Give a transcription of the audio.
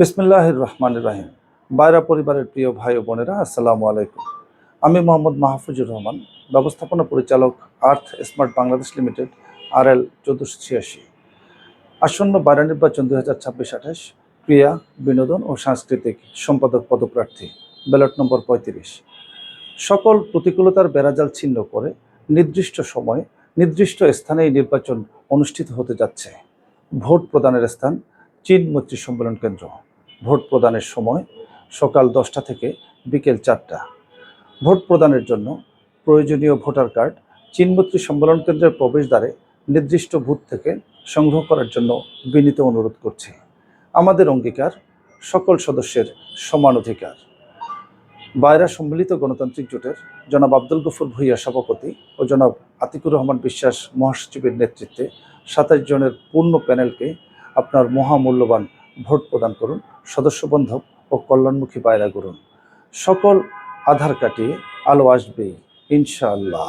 বিসমিল্লাহ রহমান রাহিম। বাইরা পরিবারের প্রিয় ভাই ও বোনেরা, আসসালামু আলাইকুম। আমি মোহাম্মদ মাহফুজুর রহমান, ব্যবস্থাপনা পরিচালক Earth Smart Bangladesh limited R L চোদ্দোশো ছিয়াশি। আসন্ন বাইরা নির্বাচন দুই হাজার ছাব্বিশ আঠাশ, ক্রিয়া, বিনোদন ও সাংস্কৃতিক সম্পাদক পদপ্রার্থী, ব্যালট নম্বর পঁয়ত্রিশ। সকল প্রতিকূলতার বেড়াজাল ছিন্ন করে নির্দিষ্ট সময়ে নির্দিষ্ট স্থানে এই নির্বাচন অনুষ্ঠিত হতে যাচ্ছে। ভোট প্রদানের স্থান চীন মৈত্রী সম্মেলন কেন্দ্র। ভোট প্রদানের সময় সকাল দশটা থেকে বিকেল চারটা। ভোট প্রদানের জন্য প্রয়োজনীয় ভোটার কার্ড, চীনমৈত্রী সম্মেলন কেন্দ্রের প্রবেশদ্বারে নির্দিষ্ট বুথ থেকে সংগ্রহ করার জন্য বিনীত অনুরোধ করছি। আমাদের অঙ্গীকার সকল সদস্যের সমান অধিকার। বায়রা সম্মিলিত গণতান্ত্রিক জোটের জনাব আব্দুল গফুর ভূঁইয়া সভাপতি ও জনাব আতিকুর রহমান বিশ্বাস মহাসচিবের নেতৃত্বে সাতাশ জনের পূর্ণ প্যানেলকে আপনার মহামূল্যবান ভোট প্রদান করুন, সদস্য বান্ধব ও কল্যাণমুখী পায়রা করুন সকল আধার কাটিয়ে আলো আসবে, ইনশাআল্লাহ।